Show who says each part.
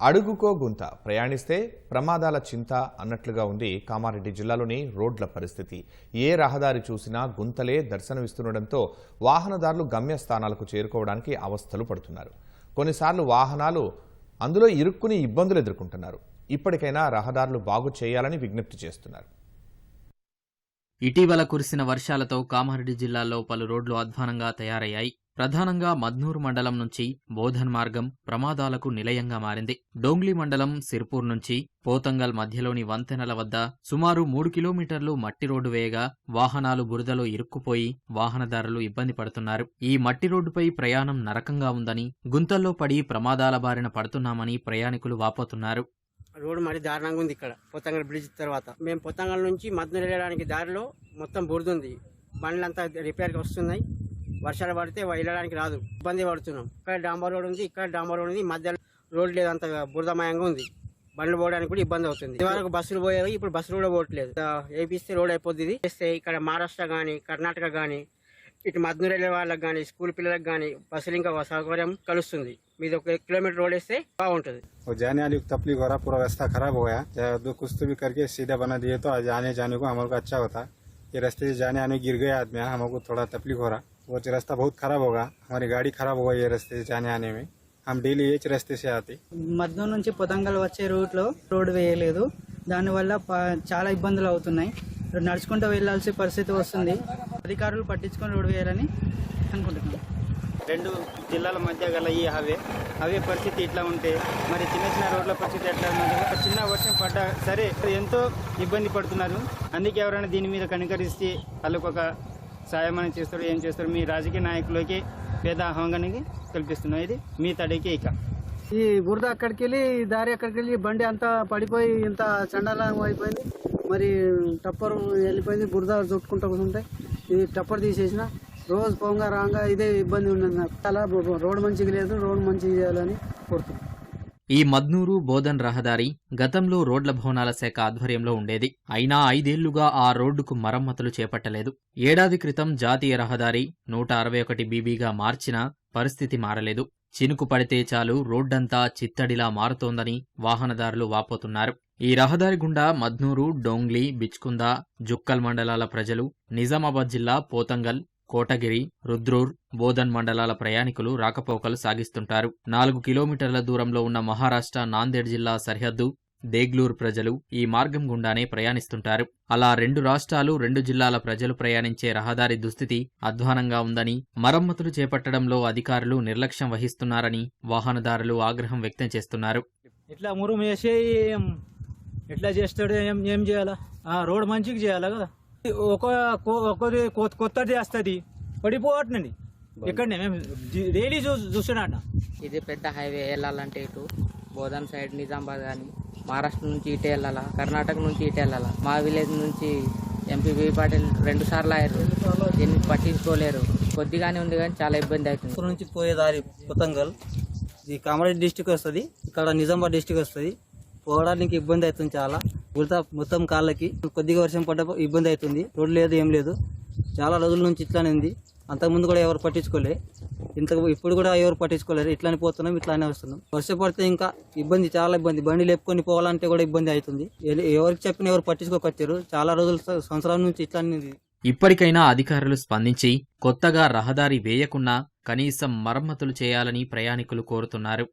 Speaker 1: అడుగుకో గుంత ప్రయాణిస్తే ప్రమాదాల చింత అన్నట్లుగా ఉంది కామారెడ్డి జిల్లాలోని రోడ్ల పరిస్థితి. ఏ రహదారి చూసినా గుంతలే దర్శనమిస్తుండటంతో వాహనదారులు గమ్యస్థానాలకు చేరుకోవడానికి అవస్థలు పడుతున్నారు. కొన్నిసార్లు వాహనాలు అందులో ఇరుక్కుని ఇబ్బందులు ఎదుర్కొంటున్నారు. ఇప్పటికైనా రహదారులు బాగు చేయాలని విజ్ఞప్తి చేస్తున్నారు.
Speaker 2: ఇటీవల కురిసిన వర్షాలతో కామారెడ్డి జిల్లాలో పలు రోడ్లు అధ్వానంగా తయారయ్యాయి. ప్రధానంగా మద్నూరు మండలం నుంచి బోధన్ మార్గం ప్రమాదాలకు నిలయంగా మారింది. డోంగ్లీ మండలం సిర్పూర్ నుంచి పోతంగల్ మధ్యలోని వంతెనల వద్ద సుమారు మూడు కిలోమీటర్లు మట్టి రోడ్డు వేయగా వాహనాలు బురదలో ఇరుక్కుపోయి వాహనదారులు ఇబ్బంది పడుతున్నారు. ఈ మట్టి రోడ్డుపై ప్రయాణం నరకంగా ఉందని గుంతల్లో పడి ప్రమాదాల బారిన పడుతున్నామని ప్రయాణికులు వాపోతున్నారు.
Speaker 3: రోడ్డు మరి దారుణంగా ఉంది ఇక్కడ పొత్తంగల్ బ్రిడ్జ్ తర్వాత. మేము పొత్తంగల్ నుంచి మద్నూరు వెళ్ళడానికి దారిలో మొత్తం బురదుంది బండ్లంతా రిపేర్కి వస్తున్నాయి. వర్షాలు పడితే వెళ్ళడానికి రాదు ఇబ్బంది పడుతున్నాం ఇక్కడ డాంబర్ రోడ్ ఉంది ఇక్కడ డాంబర్ రోడ్ ఉంది మధ్యలో రోడ్ లేదు అంత బురదమయంగా ఉంది బండ్లు పోవడానికి కూడా ఇబ్బంది అవుతుంది ఇదివరకు బస్సులు పోయేవి ఇప్పుడు బస్సులు కూడా పోవట్లేదు ఆ, వేపిస్తే రోడ్ అయిపోద్ది ఇది. చేస్తే ఇక్కడ మహారాష్ట్ర కానీ కర్ణాటక కానీ ఇటు మద్నూరు వెళ్ళే వాళ్ళకి కానీ స్కూల్ పిల్లలకు కానీ బస్సులు ఇంకా సౌకర్యం కలుస్తుంది మీది ఒక కిలోమీటర్ రోడ్ వేస్తే బాగుంటుంది
Speaker 4: और जाने वाली को तकलीफ हो रहा पूरा रास्ता खराब हो गया चाहे दो कुछ तो भी करके सीधा बना दिए तो आज आने जाने को हमारे को अच्छा होता ये रास्ते से जाने आने गिर गए आदमी हमको थोड़ा तकलीफ हो रहा वो जो रास्ता बहुत खराब होगा हमारी गाड़ी खराब होगा ये रास्ते से जाने आने में हम डेली ये रास्ते से आते
Speaker 5: మద్నూరు నుంచి పొతంగల్ వచ్చే రూట్లో రోడ్డు వేయలేదు దానివల్ల ప- చాలా ఇబ్బందులు అవుతున్నాయి నడుచుకుంటూ వెళ్ళాల్సిన పరిస్థితి వస్తుంది అధికారులు పట్టించుకొని రోడ్డు వేయాలని అనుకుంటున్నాను
Speaker 6: రెండు జిల్లాల మధ్య గల ఈ హవే హవే పరిస్థితి ఇట్లా ఉంటే మరి చిన్న చిన్న రోడ్ల పరిస్థితి ఎట్లా ఉన్నది ఒక చిన్న వర్షం పడ్డా సరే ఎంతో ఇబ్బంది పడుతున్నారు అందుకే ఎవరైనా దీని మీద కనికరిస్తే వాళ్ళకు ఒక సాయం అని చేస్తారు ఏం చేస్తారు మీ రాజకీయ నాయకులకి పేద ఆహ్వానానికి కల్పిస్తున్నాం ఇది మీ తడికి ఇక.
Speaker 5: ఈ బురద అక్కడికి వెళ్ళి దారి అక్కడికి వెళ్ళి బండి అంతా పడిపోయి ఇంత చండాలం అయిపోయింది. మరి టప్పర్ వెళ్ళిపోయింది బురద చుట్టుకుంటూ కూర్చుంటే ఈ టప్పర్ తీసేసిన రోజు పోంగా రాగా ఇదే ఇబ్బంది ఉన్నది నాకు. అలా రోడ్ మంచిగా లేదు రోడ్ మంచిగా చేయాలని కోరుతున్నాను.
Speaker 2: ఈ మద్నూరు బోధన్ రహదారి గతంలో రోడ్ల భవనాల శాఖ ఆధ్వర్యంలో ఉండేది. అయినా ఐదేళ్ళుగా ఆ రోడ్డుకు మరమ్మతులు చేపట్టలేదు. ఏడాది క్రితం జాతీయ రహదారి నూట అరవై ఒకటి బీబీగా మార్చినా పరిస్థితి మారలేదు. చినుకు పడితే చాలు రోడ్డంతా చిత్తడిలా మారుతోందని వాహనదారులు వాపోతున్నారు. ఈ రహదారి గుండా మద్నూరు డోంగ్లీ బిచ్కుంద జుక్కల్ మండలాల ప్రజలు నిజామాబాద్ జిల్లా పోతంగల్ కోటగిరి రుద్రూర్ బోధన్ మండలాల ప్రయాణికులు రాకపోకలు సాగిస్తుంటారు. నాలుగు కిలోమీటర్ల దూరంలో ఉన్న మహారాష్ట్ర నాందేడ్ జిల్లా సరిహద్దు దేగ్లూర్ ప్రజలు ఈ మార్గం గుండానే ప్రయాణిస్తుంటారు. అలా రెండు రాష్ట్రాలు రెండు జిల్లాల ప్రజలు ప్రయాణించే రహదారి దుస్థితి అధ్వానంగా ఉందని మరమ్మతులు చేపట్టడంలో అధికారులు నిర్లక్ష్యం వహిస్తున్నారని వాహనదారులు ఆగ్రహం వ్యక్తం చేస్తున్నారు.
Speaker 7: ఇట్లా మురుము ఎట్లా చేస్తాడు ఏం ఏం చేయాలా? రోడ్ మంచిగా చేయాలా కదా? ఒక కొత్త కొత్తది వస్తుంది. పడిపోవట్నండి. ఎక్కడనే మేము డైలీ చూ చూస్తున్నాడ
Speaker 8: ఇది పెద్ద హైవే వెళ్ళాలంటే ఇటు బోధన్ సైడ్ నిజామాబాద్ కానీ మహారాష్ట్ర నుంచి ఇటే వెళ్ళాలా కర్ణాటక నుంచి ఇటే వెళ్ళాలా మా విలేజ్ నుంచి ఎంపీ వి పాటిల్ రెండు సార్లు అయ్యారు. దీన్ని పట్టించుకోలేరు. కొద్దిగానే ఉంది కానీ చాలా ఇబ్బంది అవుతుంది.
Speaker 5: ఇక్కడ నుంచి పోయే దారి కొత్తంగల్ ఇది కామారెడ్డి డిస్టిక్ వస్తుంది. ఇక్కడ నిజామాబాద్ డిస్టిక్ వస్తుంది. పోవడానికి ఇబ్బంది అవుతుంది చాలా. ఉడత మొత్తం కాళ్ళకి. కొద్దిగా వర్షం పడ్డ ఇబ్బంది అవుతుంది. రోడ్డు లేదు ఏం లేదు. చాలా రోజుల నుంచి ఇట్లానే ఉంది. అంతకుముందు కూడా ఎవరు పట్టించుకోలే. ఇంత ఇప్పుడు కూడా ఎవరు పట్టించుకోలేరు. ఇట్లానే పోతున్నాం ఇట్లానే వస్తున్నాం. వర్షం పడితే ఇంకా ఇబ్బంది చాలా ఇబ్బంది. బండి లేపుకొని పోవాలంటే కూడా ఇబ్బంది అవుతుంది. ఎవరికి చెప్పినా ఎవరు పట్టించుకోకొచ్చారు. చాలా రోజులు సంవత్సరాల నుంచి ఇట్లానే ఉంది.
Speaker 2: ఇప్పటికైనా అధికారులు స్పందించి కొత్తగా రహదారి వేయకుండా కనీసం మరమ్మతులు చేయాలని ప్రయాణికులు కోరుతున్నారు.